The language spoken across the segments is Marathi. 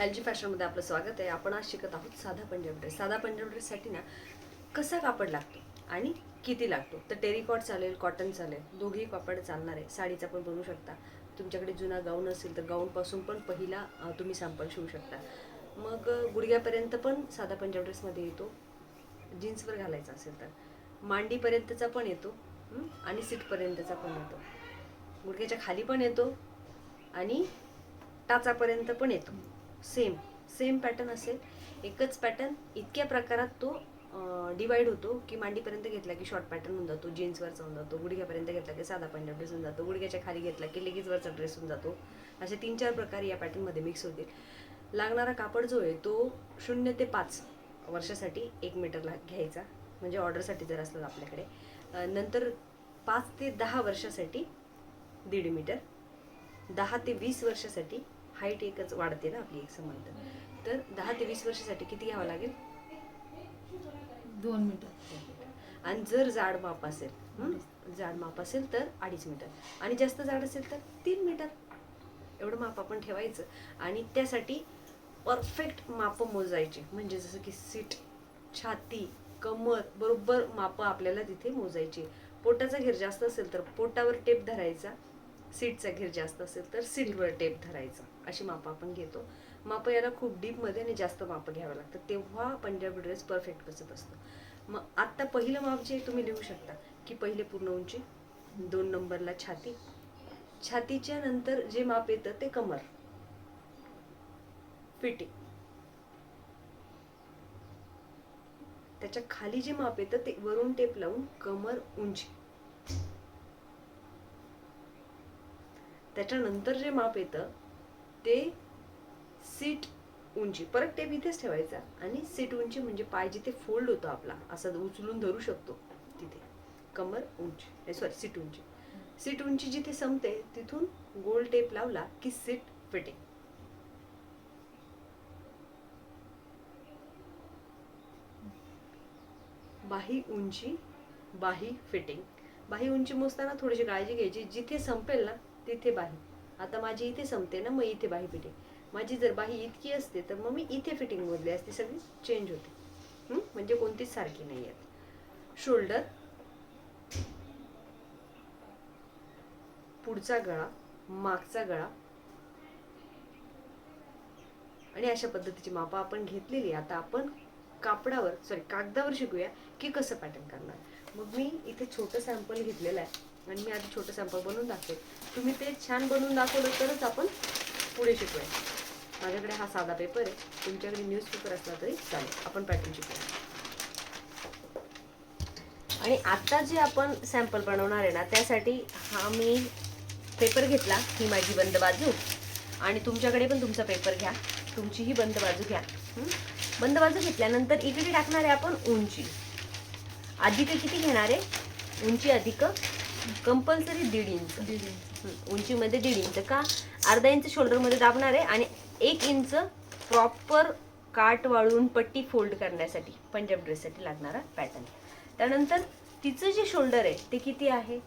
एल जी फॅशनमध्ये आपलं स्वागत आहे. आपण आज शिकत आहोत साधा पंजाब ड्रेस साधा पंजाब ड्रेससाठी ना कसा कापड लागतो आणि किती लागतो? तर टेरिकॉट चालेल कॉटन चालेल दोघेही कापड चालणार आहे. साडीचा पण बनवू शकता. तुमच्याकडे जुना गाऊन असेल तर गाऊनपासून पण पहिला तुम्ही सॅम्पल शिवू शकता. मग गुडघ्यापर्यंत पण साधा पंजाब ड्रेसमध्ये येतो. जीन्सवर घालायचा असेल तर. मांडीपर्यंतचा पण येतो आणि सीटपर्यंतचा पण येतो. गुडघ्याच्या खाली पण येतो आणि टाचापर्यंत पण येतो. सेम सेम पॅटर्न असेल. एकच पॅटर्न इतक्या प्रकारात तो डिवाइड होतो की मांडीपर्यंत घेतला की शॉर्ट पॅटर्न होऊन जातो जीन्सवरचा होऊन जातो गुडघ्यापर्यंत घेतला की साधा पंजाब ड्रेस होऊन जातो गुडघ्याच्या खाली घेतला की लेगीजवरचा ड्रेस होऊन जातो. असे तीन चार प्रकार या पॅटर्नमध्ये मिक्स होतील. लागणारा कापड जो आहे तो शून्य ते पाच वर्षासाठी एक मीटरला घ्यायचा म्हणजे ऑर्डरसाठी जर असलं आपल्याकडे. नंतर पाच ते दहा वर्षासाठी दीड मीटर दहा ते वीस वर्षासाठी हाईट एकच वाढते ना आपली एक समान तर दहा ते वीस वर्षासाठी किती घ्यावं लागेल? दोन मीटर. आणि जर जाड माप असेल? जाड माप असेल तर अडीच मीटर. आणि जास्त जाड असेल तर तीन मीटर. एवढं माप आपण ठेवायचं. आणि त्यासाठी परफेक्ट माप मोजायचे. म्हणजे जसं की सीट छाती कमर बरोबर माप आपल्याला तिथे मोजायची. पोटाचा घेर जास्त असेल तर पोटावर टेप धरायचा. सीटचा घेर जास्त असेल तर सीटवर टेप धरायचा. अशी माप आपण घेतो. माप याला खूप डीपमध्ये आणि जास्त माप घ्यावं लागतं. तेव्हा पंजाबी ड्रेस परफेक्ट बसत असतो. मग आत्ता पहिलं माप जे तुम्ही लिहू शकता. की पहिले पूर्ण उंची दोन नंबरला छाती. छातीच्या नंतर जे माप येतं ते कमर. फिटिंग. त्याच्याखाली जे माप येतं ते वरून टेप लावून कमर उंची. त्याच्यानंतर जे माप येतं ते सीट उंची परत टेप इथेच ठेवायचा आणि सीट उंची म्हणजे पाय जिथे फोल्ड होतो आपला असा उचलून धरू शकतो तिथे. कमर उंची सॉरी सीट उंची. सीट उंची जिथे संपते तिथून गोल टेप लावला की सीट फिटिंग. बाही उंची बाही फिटिंग. बाही उंची मोजताना थोडीशी काळजी घ्यायची. जिथे संपेल ना तिथे बाही. आता माझी इथे संपते ना मग इथे बाही फिटिंग माझी जर बाही इतकी असते तर मग मी इथे फिटिंग मोजली असते सगळी चेंज होते. म्हणजे कोणतीच सारखी नाही आहेत शोल्डर पुढचा गळा मागचा गळा. आणि अशा पद्धतीची मापा आपण घेतलेली आता आपण कापडावर सॉरी कागदावर शिकूया की कसं पॅटर्न करणार. मग मी इथे छोटं सॅम्पल घेतलेलं आहे. आणि मी आधी छोटं सॅम्पल बनवून दाखवेल तुम्ही ते छान बनवून दाखवलं तरच आपण पुढे शिकूया. माझ्याकडे हा साधा पेपर आहे. तुमच्याकडे न्यूजपेपर असला तरी चालेल. आपण पॅटर्न शिकूया. आणि आता जे आपण सॅम्पल बनवणार आहे ना त्यासाठी हा मी पेपर घेतला. ही माझी बंद बाजू. आणि तुमच्याकडे पण तुमचा पेपर घ्या. तुमची ही बंद बाजू घ्या. बंद बाजू घेतल्यानंतर इकडे टाकणार आहे आपण उंची. अधिक किती घेणार आहे? उंची अधिक कंपल्सरी दीड इंच. दीड इंच. उंचीमध्ये दीड इंच. का? अर्धा इंच शोल्डरमध्ये दाबणार आहे आणि एक इंच प्रॉपर काट वाळून पट्टी फोल्ड करण्यासाठी पंजाब ड्रेससाठी लागणारा पॅटर्न. त्यानंतर तिचं जे शोल्डर आहे ते किती आहे?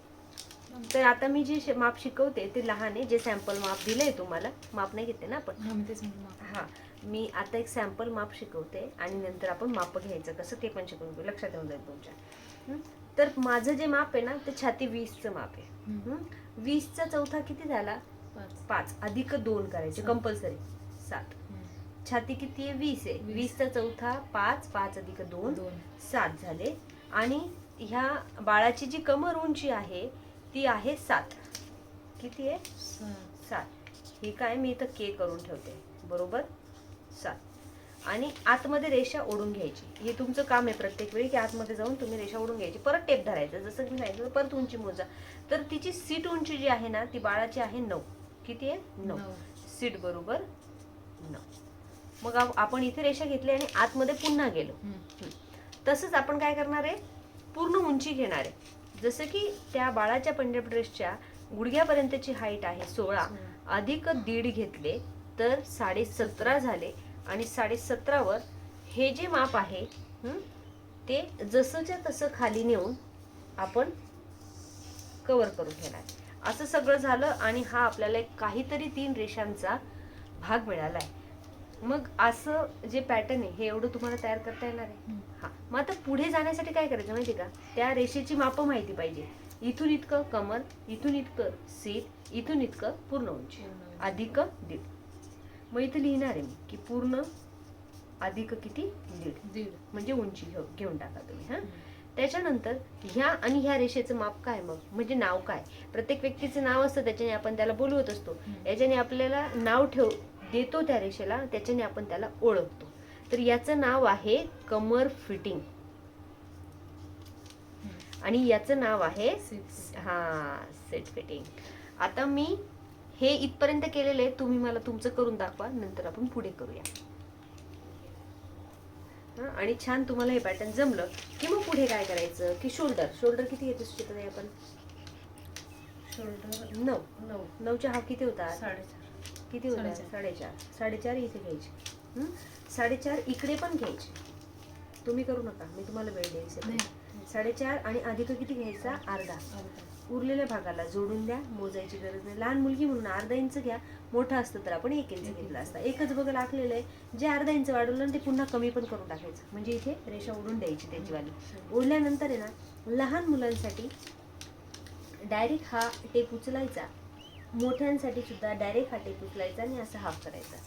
तर आता मी जे माप शिकवते ते लहान आहे. जे सॅम्पल माप दिलंय तुम्हाला माप नाही घेते ना आपण? हा मी. हा आता एक सॅम्पल माप शिकवते आणि नंतर आपण माप घ्यायचं कसं ते पण शिकवून घेऊ. लक्षात येऊन जाईल तुमच्या? तर माझं जे माप आहे ना ते छाती वीसचं माप आहे? वीसचा चौथा किती झाला? पाच. अधिक दोन करायचे. कंपल्सरी सात. छाती किती आहे? वीस आहे. वीस. वीसचा चौथा पाच. पाच अधिक दोन. सात झाले. आणि ह्या बाळाची जी कमर उंची आहे ती आहे सात. किती आहे? सात. ही काय मी इथं के करून ठेवते. बरोबर? सात. आणि आतमध्ये रेषा ओढून घ्यायची. हे तुमचं काम आहे प्रत्येक वेळी की आतमध्ये जाऊन तुम्ही रेषा ओढून घ्यायची. परत टेप धरायचं. जसं की नाही परत उंची मोजा. तर तिची सीट उंची जी आहे ना ती बाळाची आहे नऊ. किती आहे? नऊ. सीट बरोबर नऊ. मग आप- आपण इथे रेषा घेतली आणि आतमध्ये पुन्हा गेलो. तसंच आपण काय करणार आहे? पूर्ण उंची घेणार आहे. जसं की त्या बाळाच्या पंजाब ड्रेसच्या गुडघ्यापर्यंतची हाईट आहे सोळा. अधिक दीड घेतले तर साडे सतरा झाले. आणि साडे सतरावर हे जे माप आहे ते जसंच्या तसं खाली नेऊन आपण कवर करून घेणार. असं सगळं झालं आणि हा आपल्याला एक काहीतरी तीन रेषांचा भाग मिळाला आहे. मग असं जे पॅटर्न आहे हे एवढं तुम्हाला तयार करता येणार आहे. हा. मग आता पुढे जाण्यासाठी काय करायचं माहिती का? त्या रेषेची मापं माहिती पाहिजे. इथून इतकं कमर इथून इतकं सीट इथून इतकं पूर्ण उंची अधिक दीड. मग इथं लिहिणार आहे मी की पूर्ण अधिक किती? दीड. दीड. म्हणजे उंची घेऊ घेऊन टाका तुम्ही हा? त्याच्यानंतर ह्या आणि ह्या रेषेचं माप काय मग? म्हणजे नाव काय? प्रत्येक व्यक्तीचं नाव असतं त्याच्याने आपण त्याला बोलवत असतो. याच्याने आपल्याला नाव ठेव देतो त्या रेषेला त्याच्याने आपण त्याला ओळखतो. तर याचं नाव आहे कमर फिटिंग. आणि याचं नाव आहे. हा सेट फिटिंग आता मी हे इथपर्यंत केलेलं आहे तुम्ही मला तुमचं करून दाखवा नंतर आपण पुढे करूया. हा, आणि छान तुम्हाला हे पॅटर्न जमलं की मग पुढे काय करायचं? की शोल्डर शोल्डर किती घेतो सुचिता आपण? शोल्डर नऊ. नऊ. नऊच्या हाफ किती होतात साडेचार. किती होतात साडेचार. साडेचार. इथे घ्यायचे. हं? साडेचार इकडे पण घ्यायचे. तुम्ही करू नका. मी तुम्हाला वेळ. नाही. साडेचार आणि अधिक किती घ्यायचा? अर्धा. उरलेल्या भागाला जोडून द्या मोजायची गरज नाही. लहान मुलगी म्हणून अर्धा इंच घ्या मोठं असतं तर आपण एक इंच घेतला. असता. एकच बघा आखलेलं आहे जे अर्धा इंच वाढवलं ना ते पुन्हा कमी पण करून टाकायचं. म्हणजे इथे रेषा ओढून द्यायची त्याची वाली. ओढल्यानंतर आहे ना लहान मुलांसाठी डायरेक्ट हा टेप उचलायचा. मोठ्यांसाठी सुद्धा डायरेक्ट हा टेप उचलायचा आणि असा हाफ करायचा.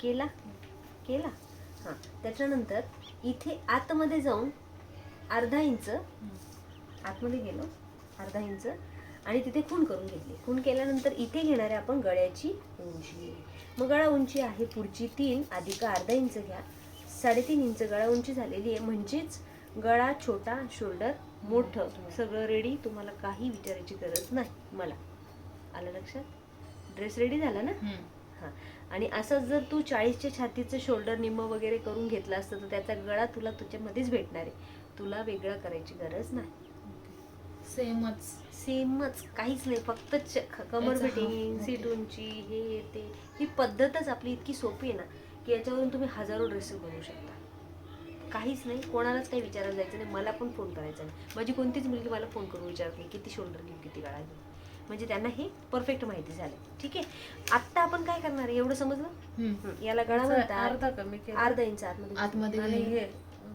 केला? केला? हां. त्याच्यानंतर इथे आतमध्ये जाऊन अर्धा इंच. आतमध्ये गेलो. अर्धा इंच. आणि तिथे खून करून घेतली. खून केल्यानंतर इथे घेणार आहे आपण गळ्याची उंची. मग गळा उंची आहे पुढची तीन. अधिक अर्धा इंच घ्या. साडेतीन इंच गळा उंची झालेली आहे. म्हणजेच गळा छोटा शोल्डर मोठं. सगळं रेडी तुम्हाला काही विचारायची गरज नाही. मला. आलं लक्षात? ड्रेस रेडी झाला ना. हां. आणि असंच जर तू चाळीसच्या छातीचं शोल्डर निम्म वगैरे करून घेतलं असतं तर त्याचा गळा तुला तुझ्यामध्येच भेटणार आहे. तुला वेगळं करायची गरज नाही. सेमच. सेमच काहीच नाही फक्त कमर फिटिंग हा, सीट. उंची हे ते. ही पद्धतच आपली इतकी सोपी आहे ना की याच्यावरून तुम्ही हजारो ड्रेसेस बनवू शकता. काहीच नाही कोणालाच काही विचारायला जायचं नाही मला पण फोन करायचा नाही. माझी कोणतीच मुलगी मला फोन करून विचारत नाही किती शोल्डर घेऊ किती गळा घेऊ. म्हणजे त्यांना हे परफेक्ट माहिती झालं. ठीक आहे? आत्ता आपण काय करणार आहे? एवढं समजलं? याला गळा म्हणतात. अर्धा कमी अर्धा इंच आतमध्ये आतमध्ये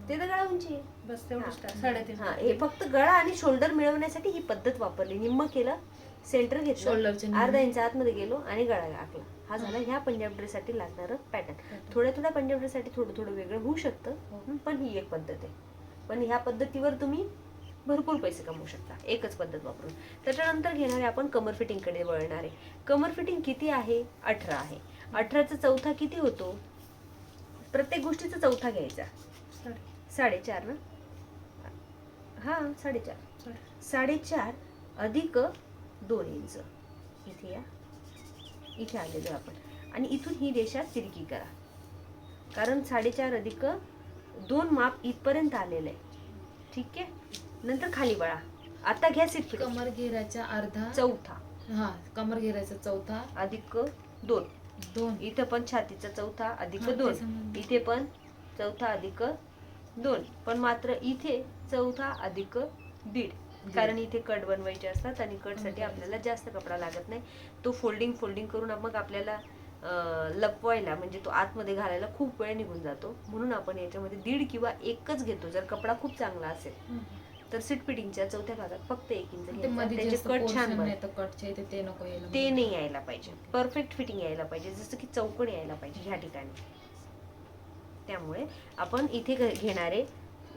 ते तर गळा उंची आहे. बस तेवढंच टाक. हा. साडेतीन हा हे फक्त गळा आणि शोल्डर मिळवण्यासाठी ही पद्धत वापरली. निम्म केलं सेंटर घेतलं शोल्डरचे निम्मे. अर्धा इंच आतमध्ये गेलो आणि गळा आखला. हा झाला ह्या पंजाब ड्रेस साठी लागणारं पॅटर्न थोड्या थोड्या पंजाब ड्रेस साठी थोडं थोडं वेगळं होऊ शकतं हो. हं, पण ही एक पद्धत आहे. पण ह्या पद्धतीवर तुम्ही भरपूर पैसे कमवू शकता. एकच पद्धत वापरून. त्याच्यानंतर घेणार आपण कमर फिटिंगकडे वळणार. आहे कमर फिटिंग किती आहे? अठरा आहे. अठराचा चौथा किती होतो? प्रत्येक गोष्टीचा चौथा घ्यायचा. साडे- साडेचार ना? हा साडेचार. साडे- साडेचार अधिक दोन इंच. इथे या. इथे आलेलो आपण. आणि इथून ही रेषा तिरकी करा. कारण साडेचार अधिक दोन माप इथपर्यंत आलेलं आहे. ठीक आहे? नंतर खाली वळा. आता घ्या सीट. कमर घेराच्या अर्धा चौथा. हा कमर घेराचा चौथा. अधिक दोन. दोन. इथं पण छातीचा चौथा अधिक दोन. इथे पण चौथा अधिक दोन. पण मात्र इथे चौथा अधिक दीड. कारण इथे कट बनवायचे असतात आणि कटसाठी हम्म. आपल्याला जास्त कपडा लागत नाही. तो फोल्डिंग फोल्डिंग करून मग आपल्याला लपवायला म्हणजे तो आतमध्ये घालायला खूप वेळ निघून जातो. म्हणून आपण याच्यामध्ये दीड किंवा एकच घेतो जर कपडा खूप चांगला असेल. तर सीट फिटिंगच्या चौथ्या भागात फक्त एक इंच कट छान ते नाही यायला पाहिजे. परफेक्ट फिटिंग यायला पाहिजे. जसं की चौकण यायला पाहिजे ह्या ठिकाणी. त्यामुळे आपण इथे घेणारे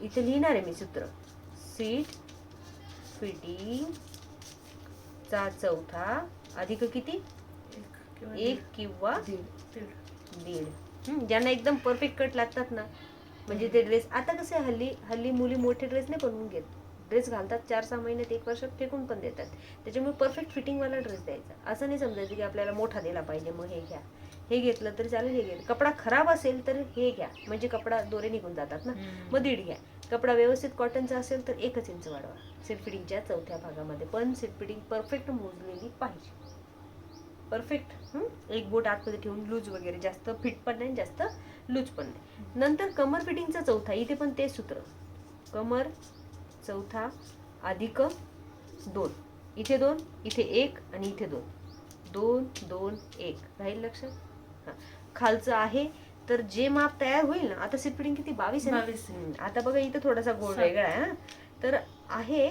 इथे लिहिणार आहे मी सूत्र. सीट फिटिंग चा चौथा अधिक किती? एक किंवा एक किंवा दीड. ज्यांना एकदम परफेक्ट कट लागतात ना म्हणजे ते ड्रेस आता कसं हल्ली हल्ली मुली मोठे ड्रेस नाही बनवून घेत. ड्रेस घालतात चार सहा महिन्यात एक वर्षात फेकून पण देतात. त्याच्यामुळे परफेक्ट फिटिंगवाला ड्रेस द्यायचा. असं नाही समजायचं की आपल्याला मोठा दिला पाहिजे मग हे घ्या. हे घेतलं तरी चालेल हे घेतलं. कपडा खराब असेल तर हे घ्या. म्हणजे कपडा दोरे निघून जातात ना. मग दीड घ्या. कपडा व्यवस्थित कॉटनचा असेल तर एकच इंच वाढवा. सीट फिटिंगच्या चौथ्या भागामध्ये. पण सीट फिटिंग परफेक्ट मोजलेली पाहिजे. परफेक्ट एक बोट आतमध्ये ठेवून लूज वगैरे जास्त फिट पण नाही जास्त लूज पण नाही. नंतर कमर फिटिंगचा चौथा. इथे पण तेच सूत्र. कमर चौथा अधिक दोन. इथे दोन इथे एक आणि इथे दोन. दोन दोन एक. राहील लक्षात? खालचं आहे. तर जे माप तयार होईल ना आता फिटिंग किती? बावीस आहे ना? आता बघा इथं थोडासा गोल सात. वेगळा आहे हा. तर आहे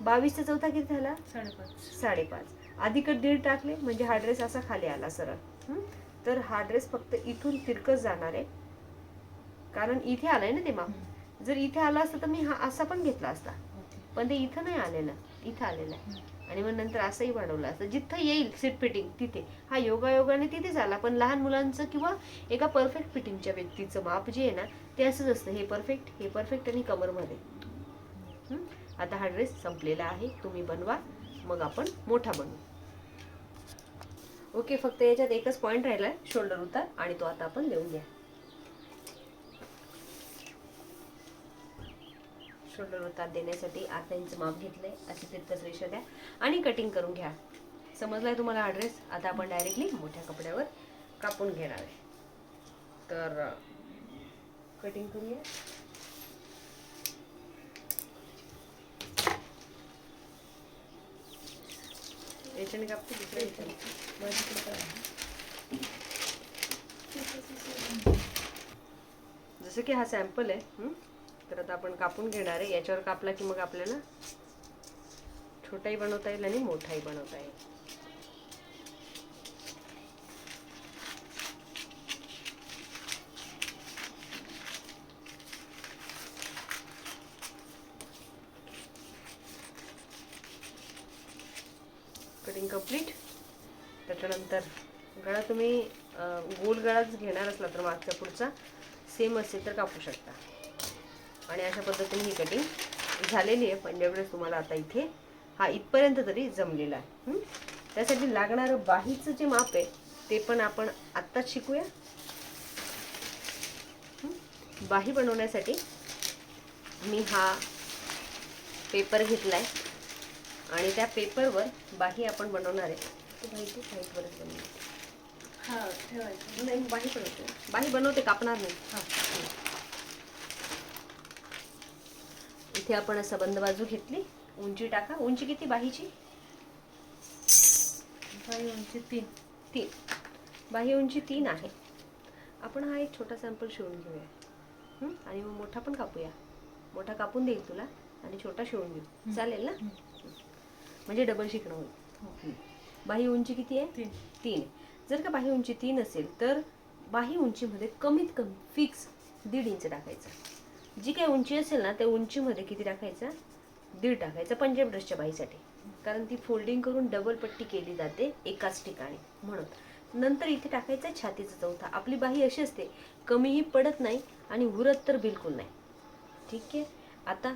बावीसचा चौथा किती झाला? साडेपाच. साडेपाच. अधिक दीड टाकले म्हणजे हा ड्रेस असा खाली आला सरळ? तर हा ड्रेस फक्त इथून तिरकच जाणार आहे. कारण इथे आलाय ना ते माप. जर इथे आला असतं तर मी हा असा पण घेतला असता. ओके. पण ते इथं नाही आलेलं. इथं आलेलं आहे. आणि मग नंतर असंही वाढवलं असतं. जिथं येईल सीट फिटिंग तिथे. हा योगायोगाने तिथेच आला पण लहान मुलांचं किंवा एका परफेक्ट फिटिंगच्या व्यक्तीचं माप जे आहे ना ते असंच असतं. हे परफेक्ट हे परफेक्ट आणि कमरमध्ये. आता हा ड्रेस संपलेला आहे. तुम्ही बनवा. मग आपण मोठा बनवू ओके फक्त याच्यात एकच पॉईंट राहिला शोल्डर उतार आणि तो आता आपण देऊन घ्या. शोल्डर उतार देण्यासाठी आता इंच माप घेतलंय अशी तितकंच रेषा द्या. आणि कटिंग करून घ्या. समजलाय तुम्हाला हा ड्रेस आता आपण डायरेक्टली मोठ्या कपड्यावर कापून घेणार आहे. तर कटिंग करूया. याच्याने कापते दुसऱ्या याच्याने. काय आहे? जसं की हा सॅम्पल आहे तर आता आपण कापून घेणार आहे. याच्यावर कापला की मग आपल्याला छोटाही बनवता येईल आणि मोठाही बनवता येईल. कटिंग कंप्लीट त्याच्यानंतर गळा तुम्ही गोल गळाच घेणार असला तर मागच्या पुढचा सेम असेल तर कापू शकता. आणि अशा पद्धतीने ही कटिंग झालेली आहे. पंजाब ड्रेस तुम्हाला आता इथे हा इथपर्यंत तरी जमलेला आहे? त्यासाठी लागणारं बाहीचं जे माप आहे ते पण आपण आत्ताच शिकूया? बाही बनवण्यासाठी मी हा पेपर घेतलाय. आणि त्या पेपरवर बाही आपण बनवणार आहे. तो बाही तू बनवणार हा ठेवायचं. नाही बाही बनवते. बाही बनवते कापणार नाही. हा. इथे आपण असं बंद बाजू घेतली. उंची टाका. उंची किती बाहीची? बाई उंची तीन. तीन. बाही उंची तीन आहे. आपण हा एक छोटा सॅम्पल शिवून घेऊया? आणि मग मोठा पण कापूया. मोठा कापून देईल तुला आणि छोटा शिवून घेऊ. चालेल ना? म्हणजे डबल शिकणं होईल. हं. बाही उंची किती आहे? तीन. तीन. जर का बाही उंची तीन असेल तर बाही उंचीमध्ये कमीत कमी फिक्स दीड इंच टाकायचं. जी काही उंची असेल ना त्या उंचीमध्ये किती टाकायचं? दीड टाकायचं पंजाब ड्रेसच्या बाईसाठी कारण ती फोल्डिंग करून डबल पट्टी केली जाते एकाच ठिकाणी म्हणून. नंतर इथे टाकायचं छातीचा चौथा. आपली बाही अशी असते कमीही पडत नाही आणि उरत तर बिलकुल नाही. ठीक आहे? आता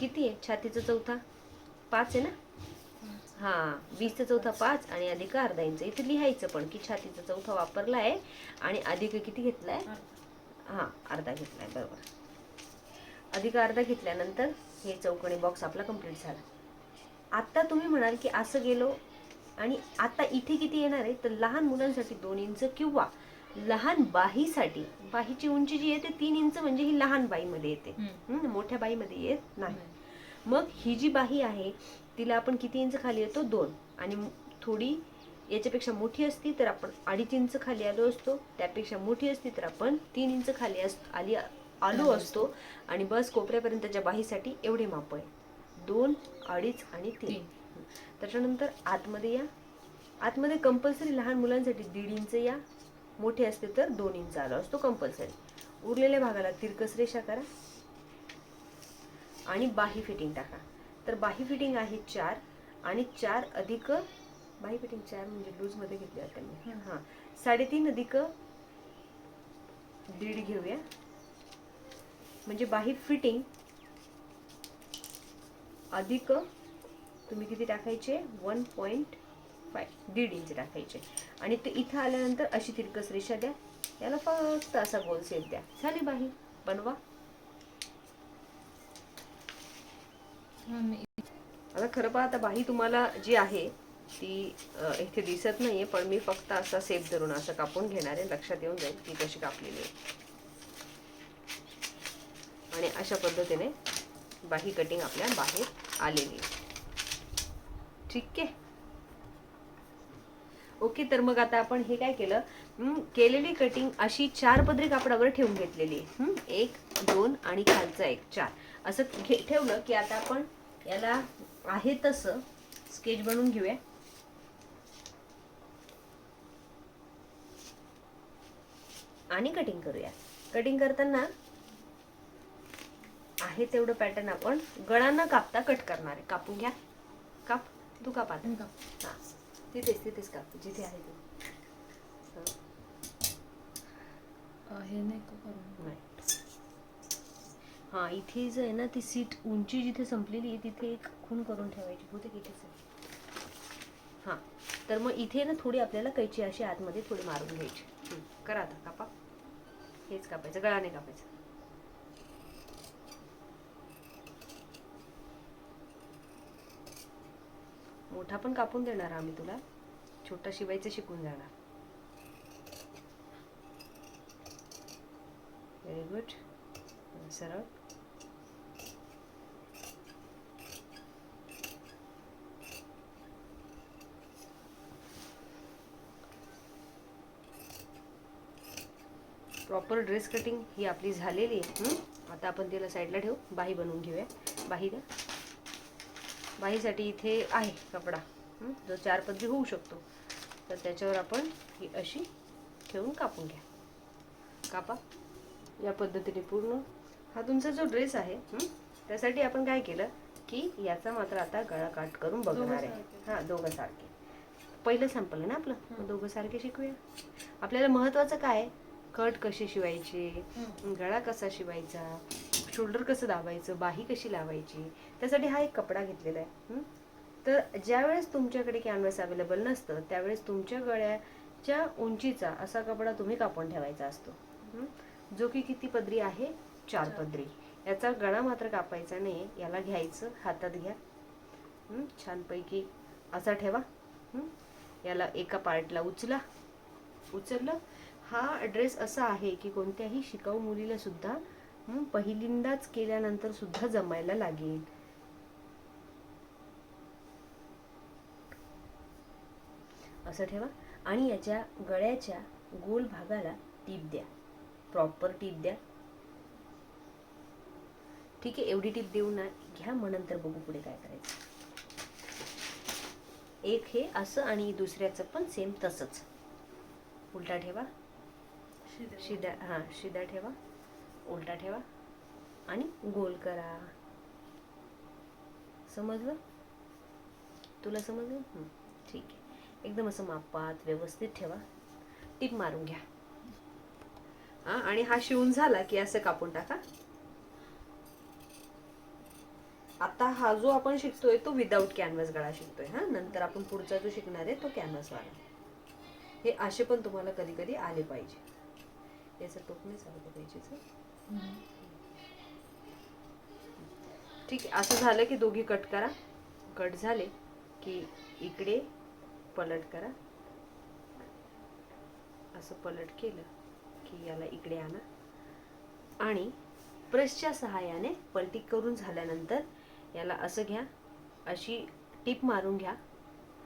किती आहे? छातीचा चौथा? पाच आहे ना? हां वीसचा चौथा पाच आणि अधिक अर्धा इंच. इथे लिहायचं पण की छातीचा चौथा वापरला आहे आणि अधिक किती घेतला आहे हा अर्धा घेतलाय बरोबर. अधिक अर्धा घेतल्यानंतर हे चौकोनी बॉक्स आपला कंप्लीट झाला. आता तुम्ही म्हणाल की असं गेलो आणि आता इथे किती येणार आहे? तर लहान मुलांसाठी दोन इंच किंवा लहान बाहीसाठी बाहीची उंची जी येते तीन इंच म्हणजे ही लहान बाईमध्ये येते. मोठ्या बाईमध्ये येत नाही. मग ही जी बाही आहे तिला आपण किती इंच खाली येतो? दोन. आणि थोडी याच्यापेक्षा मोठी असती तर आपण अडीच इंच खाली आलो असतो त्यापेक्षा मोठी असती तर आपण तीन इंच खाली अस आली आलो असतो. आणि बस कोपऱ्यापर्यंतच्या बाहीसाठी एवढे माप आहे दोन अडीच आणि तीन. त्याच्यानंतर आतमध्ये या. आतमध्ये कंपल्सरी लहान मुलांसाठी दीड इंच या. मोठे असते तर दोन इंच आलो असतो कंपल्सरी उरलेल्या भागाला तिरकस रेषा करा. आणि बाही फिटिंग टाका. तर बाही फिटिंग आहे चार आणि चार अधिक बाही फिटिंग चार म्हणजे लूजमध्ये घेतली आता मी. हं. हा. साडेतीन अधिक दीड घेऊया. म्हणजे बाही फिटिंग अधिक तुम्ही किती टाकायचे? One point five. दीड इंच टाकायचे. आणि ते इथं आल्यानंतर अशी तिरकस रेषा द्या. याला फक्त असा गोल सेप द्या. झाली बाही बनवा. आता खरं पाहता बाही तुम्हाला जी आहे ती इथे दिसत नाहीये पण मी फक्त असा सेप धरून असं कापून घेणार आहे. लक्षात येऊन जाईल ती कशी कापलेली आहे. आणि अशा पद्धतीने बाही कटिंग आपल्या बाहेर आलेली आहे. ठीक आहे? ओके तर मग आता आपण हे काय केलं? केलेली कटिंग अशी चार पदरी कापडावर ठेवून घेतलेली एक दोन आणि खालचा एक चार. असं घे ठेवलं की आता आपण याला आहे तसं स्केच बनवून घेऊया. आणि कटिंग करूया. कटिंग करताना आहे तेवढं पॅटर्न आपण. गळा न कापता कट करणार आहे. कापून घ्या. काप. तू काप आता. आणि का? हा. तिथेच तिथेच काप. जिथे आहे तू. हा, नाही हा इथे जो आहे ना ती सीट उंची जिथे संपलेली आहे तिथे एक खून करून ठेवायची. बहुतेक इथेच आहे. हा. तर मग इथे ना थोडी आपल्याला कैची अशी आतमध्ये थोडी मारून घ्यायची. करा आता. कापा. हेच कापायचं गळाने कापायचं. मोठा पण कापून देणार आम्ही तुला. छोटा शिवायचं शिकून जाणार. व्हेरी गुड सरळ. प्रॉपर ड्रेस कटिंग ही आपली झालेली आहे? आता आपण तिला साईडला ठेवू. बाही बनवून घेऊया. बाही द्या बाहीसाठी इथे आहे कपडा? जो चार पदरी होऊ शकतो. तर त्याच्यावर आपण ही अशी ठेवून कापून घ्या. कापा. या पद्धतीने पूर्ण. हा तुमचा जो ड्रेस आहे? त्यासाठी आपण काय केलं की याचा मात्र आता गळा काट करून बघणार आहे. हा दोघं सारखे. पहिलं सॅम्पल आहे ना आपलं? दोघं सारखे शिकूया. आपल्याला महत्वाचं काय आहे? कट कशी शिवायची? गळा कसा शिवायचा? शोल्डर कसं दाबायचं? बाही कशी लावायची? त्यासाठी हा एक कपडा घेतलेला आहे? तर ज्यावेळेस तुमच्याकडे कॅनव्हस अवेलेबल नसतं त्यावेळेस तुमच्या गळ्याच्या उंचीचा असा कपडा तुम्ही कापून ठेवायचा असतो? जो की किती पदरी आहे? चार पदरी. याचा गळा मात्र कापायचा नाही. याला घ्यायचं. हातात घ्या? छानपैकी असा ठेवा? याला एका पार्टला उचला. उचललं. हा ड्रेस असा आहे की कोणत्याही शिकाऊ मुलीला सुद्धा पहिल्यांदाच केल्यानंतर सुद्धा जमायला लागेल. असं ठेवा. आणि याच्या गळ्याच्या गोल भागाला टीप द्या. प्रॉपर टीप द्या. ठीक आहे एवढी टीप देऊ ना घ्या मग नंतर बघू पुढे काय करायचं. एक हे असं आणि दुसऱ्याचं पण सेम तसंच. उलटा ठेवा. शिदा. हां शिदा ठेवा उलटा ठेवा आणि गोल करा. समजलं? तुला समजलं? ठीक आहे. एकदम असं मापात व्यवस्थित ठेवा. टीप मारून घ्या. हां आणि हा शिवून झाला की असं कापून टाका. आता हा जो आपण शिकतोय तो विदाऊट कॅनव्हस गळा शिकतोय हा. नंतर आपण पुढचा जो शिकणार आहे तो कॅनव्हासवाला हे असे पण तुम्हाला कधी कधी आले पाहिजे. याचं टोक नाही पाहिजे हम्म. ठीक आहे असं झालं की दोघी कट करा. कट झाले की इकडे पलट करा. असं पलट केलं की याला इकडे आणा. आणि ब्रशच्या सहाय्याने पलटी करून झाल्यानंतर याला असं घ्या अशी टीप मारून घ्या.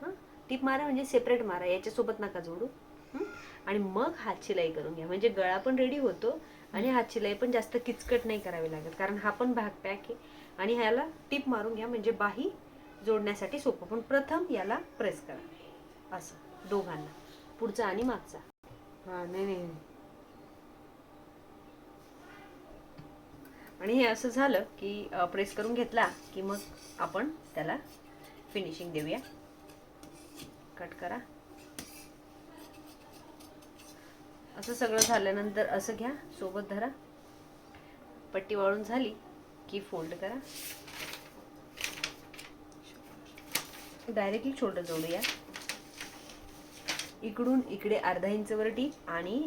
हां? टीप मारा म्हणजे सेपरेट मारा याच्यासोबत नका जोडू? आणि मग हात शिलाई करून घ्या. म्हणजे गळा पण रेडी होतो आणि हात शिलाई पण जास्त किचकट नाही करावी लागत. कारण हा पण भाग पॅक आहे. आणि ह्याला टीप मारून घ्या. म्हणजे बाही जोडण्यासाठी सोपं. पण प्रथम याला प्रेस करा. असं. दोघांना. पुढचा आणि मागचा. हा नाही नाही. नाही. आणि हे असं झालं की प्रेस करून घेतला की मग आपण त्याला फिनिशिंग देऊया. कट करा. असं सगळं झाल्यानंतर असं घ्या सोबत धरा. पट्टी वाळून झाली की फोल्ड करा. डायरेक्टली शोल्डर जोडूया. इकडून इकडे अर्धा इंचवर टीप आणि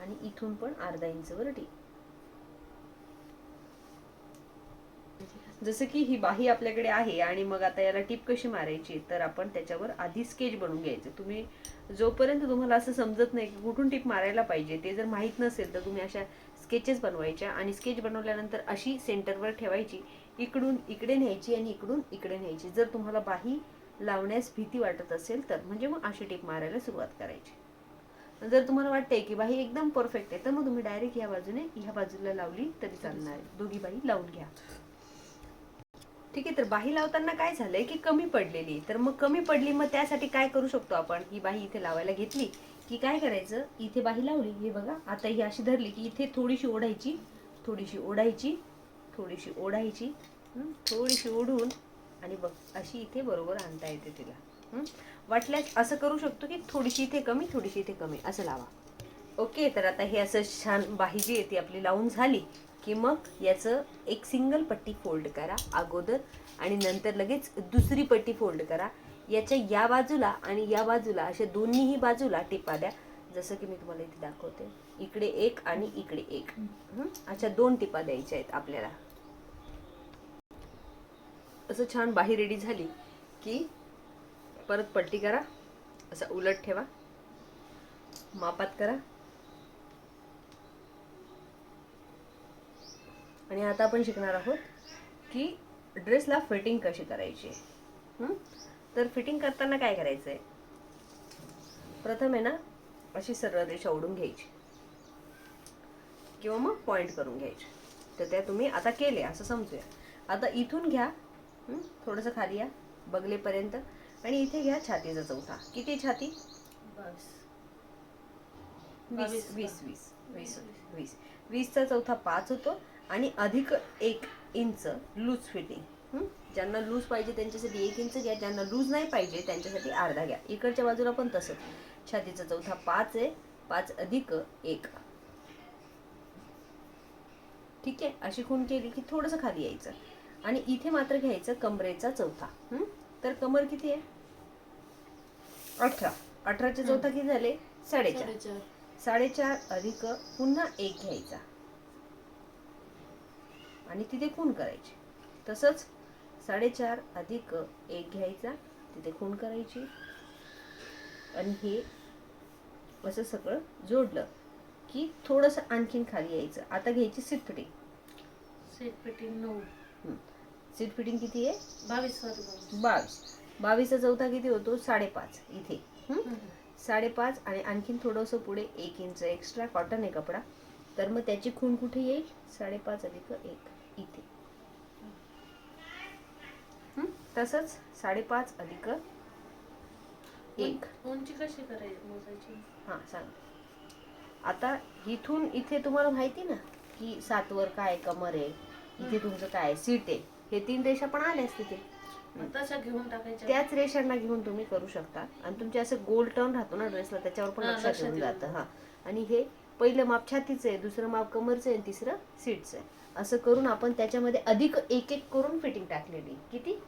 आणि इथून पण अर्धा इंच वर टीप जसं की ही बाही आपल्याकडे आहे आणि मग आता याला टीप कशी मारायची तर आपण त्याच्यावर आधी स्केच बनवून घ्यायचं. तुम्ही जोपर्यंत तुम्हाला असं समजत नाही की कुठून टीप मारायला पाहिजे ते जर माहीत नसेल तर तुम्ही अशा स्केचेस बनवायच्या आणि स्केच बनवल्यानंतर अशी सेंटरवर ठेवायची इकडून इकडे न्यायची आणि इकडून इकडे न्यायची. जर तुम्हाला बाही लावण्यास भीती वाटत असेल तर म्हणजे मग अशी टीप मारायला सुरुवात करायची. जर तुम्हाला वाटते की बाही एकदम परफेक्ट आहे तर मग तुम्ही डायरेक्ट ह्या बाजूने ह्या बाजूला लावली तरी चालणार आहे. दोघी बाही लावून घ्या. ठीक आहे तर बाही लावताना काय झालंय की कमी पडलेली. तर मग कमी पडली मग त्यासाठी काय करू शकतो आपण? ही बाही इथे लावायला घेतली की काय करायचं? इथे बाही लावली हे बघा. आता ही अशी धरली की इथे थोडीशी ओढायची थोडीशी ओढायची थोडीशी ओढायची थोडीशी ओढून आणि बघ अशी इथे बरोबर आणता येते तिला. वाटल्यास असं करू शकतो की थोडीशी इथे कमी थोडीशी इथे कमी असं लावा. ओके तर आता हे असं छान बाही जी आहे ती आपली लावून झाली. की मग याचं एक सिंगल पट्टी फोल्ड करा अगोदर आणि नंतर लगेच दुसरी पट्टी फोल्ड करा. याच्या या बाजूला आणि या बाजूला अशा दोन्हीही बाजूला टिपा द्या. जसं की मी तुम्हाला इथे दाखवते. इकडे एक आणि इकडे एक. अशा दोन टिपा द्यायच्या आहेत आपल्याला. असं छान बाही रेडी झाली की परत पट्टी करा. असं उलट ठेवा. मापात करा. आणि आता आपण शिकणार आहोत की ड्रेसला फिटिंग कशी करायची? तर फिटिंग करताना काय करायचंय? प्रथम आहे ना अशी सरळ रेषा ओढून घ्यायची. किंवा मग पॉइंट करून घ्यायची. तर त्या तुम्ही आता केले असं समजूया. आता इथून घ्या? थोडंसं खाली या बगलेपर्यंत आणि इथे घ्या छातीचा चौथा. किती छाती? बावीस. वीस? वीस वीस. वीस. वीस. वीसचा चौथा पाच होतो. आणि अधिक एक इंच लूज फिटिंग ज्यांना लूज पाहिजे त्यांच्यासाठी एक इंच घ्या ज्यांना लूज नाही पाहिजे त्यांच्यासाठी अर्धा घ्या. इकडच्या बाजूला पण तसंच. छातीचा चौथा पाच आहे पाच अधिक एक. ठीक आहे? अशी खून केली की थोडंसं खाली यायचं. आणि इथे मात्र घ्यायचं कमरेचा चौथा. हं? तर कमर किती आहे? अठरा. अठराचे चौथा किती झाले? साडेचार. साडेचार अधिक पुन्हा एक घ्यायचा. आणि तिथे खून करायची. तसंच साडेचार अधिक एक घ्यायचा तिथे खून करायची. आणि हे असं सगळं जोडलं की थोडंसं आणखीन खाली यायचं. आता घ्यायची सीट फिटिंग. सेट फिटिंग नऊ. सीट फिटिंग किती आहे? बावीस बावीस बावीस. बावीसचा चौथा किती होतो? साडेपाच. इथे. साडेपाच आणि आणखीन थोडंसं पुढे एक इंच एक्स्ट्रा कॉटन आहे कपडा. तर मग त्याची खूण कुठे येईल? साडेपाच अधिक एक. इथे? तसंच साडेपाच अधिक एक. उंची कशी करायची मोजायची? हां सांग. आता इथून इथे तुम्हाला माहिती ना की सातवर काय कमर आहे इथे तुमचं काय सीट आहे हे तीन रेषा पण आल्याच तिथे. तशा घेऊन टाकायच्या. त्याच रेषांना घेऊन तुम्ही करू शकता. आणि तुमचे असं गोल टर्न राहतो ना ड्रेसला त्याच्यावर पण लक्षात येऊन जातं हा. आणि हे पहिलं माप छातीचं आहे दुसरं माप कमरचं आहे आणि तिसरं सीटचं आहे. असं करून आपण त्याच्यामध्ये अधिक एक एक करून फिटिंग टाकलेली. किती?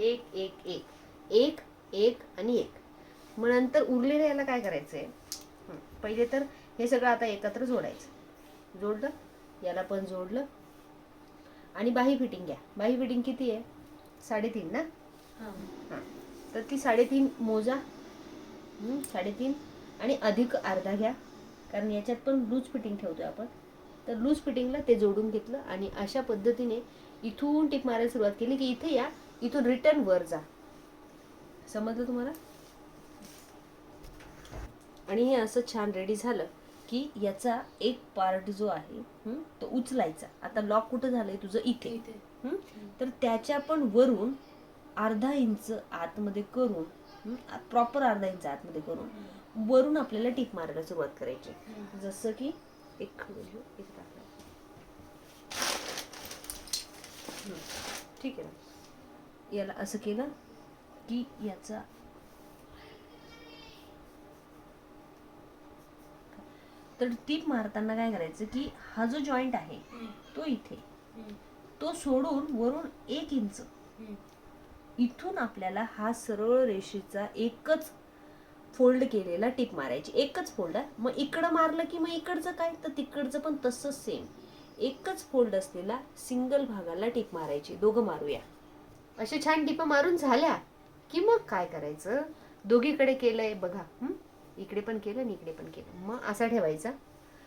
एक- एक. एक. एक एक आणि एक. मग नंतर उरलेल्या याला काय करायचंय? हं, पहिले तर हे सगळं आता एकत्र जोडायचं. जोडलं याला पण जोडलं. आणि बाही फिटिंग घ्या. बाही फिटिंग किती आहे? साडेतीन ना? हा. तर ती साडेतीन मोजा. साडेतीन. आणि अधिक अर्धा घ्या. कारण याच्यात पण लूज फिटिंग ठेवतोय आपण. तर लूज फिटिंगला ते जोडून घेतलं आणि अशा पद्धतीने इथून टिप मारायला सुरुवात केली की इथे या इथून रिटर्न वर जा. समजलं तुम्हाला? आणि हे असं छान रेडी झालं की याचा एक पार्ट जो आहे तो उचलायचा. आता लॉक कुठं झालंय? तुझं इथे? तर त्याच्या पण वरून अर्धा इंच आतमध्ये करून प्रॉपर अर्धा इंच आतमध्ये करून वरून आपल्याला टीप मारायला सुरुवात करायची. जसं की एक खडू घेऊ एक टाकला ठीक आहे ना याला असं केलं की याचा तर टीप मारताना काय करायचं की हा जो जॉईंट आहे. तो इथे. तो सोडून वरून एक इंच. इथून आपल्याला हा सरळ रेषेचा एकच फोल्ड केलेला टिप मारायची. एकच फोल्ड आहे. मग इकडं मारलं की मग इकडचं काय? तर तिकडचं पण तसंच सेम एकच फोल्ड असलेला सिंगल भागाला टिप मारायची. दोघं मारूया. अशा छान टिपा मारून झाल्या की मग काय करायचं? दोघीकडे केलंय बघा. इकडे पण केलं आणि इकडे पण केलं. मग असा ठेवायचा.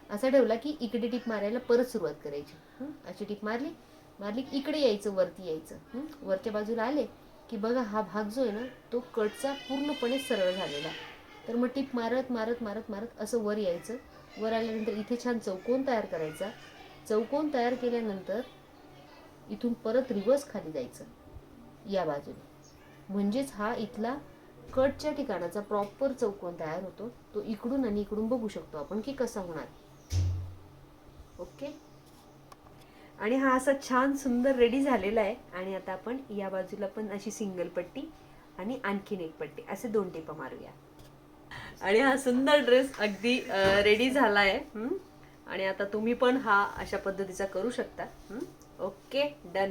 असा ठेवला की इकडे टिप मारायला परत सुरुवात करायची. अशी टिप मारली. मारली इकडे यायचं वरती यायचं. वरच्या बाजूला आले की बघा हा भाग जो आहे ना तो कटचा पूर्णपणे सरळ झालेला आहे. तर मग टीप मारत मारत मारत मारत असं वर यायचं. वर आल्यानंतर इथे छान चौकोन तयार करायचा. चौकोन तयार केल्यानंतर इथून परत रिवर्स खाली जायचं या बाजूने. म्हणजेच हा इथला कटच्या ठिकाणाचा प्रॉपर चौकोन तयार होतो. तो इकडून आणि इकडून बघू शकतो आपण की कसा होणार. ओके? आणि हा असा छान सुंदर रेडी झालेला आहे. आणि आता आपण या बाजूला पण अशी सिंगल पट्टी आणि आणखीन एक पट्टी. असे दोन टिपा मारूया. आणि हा सुंदर ड्रेस अगदी रेडी झाला आहे आणि आता तुम्ही पण हा अशा पद्धतीचा करू शकता. Okay done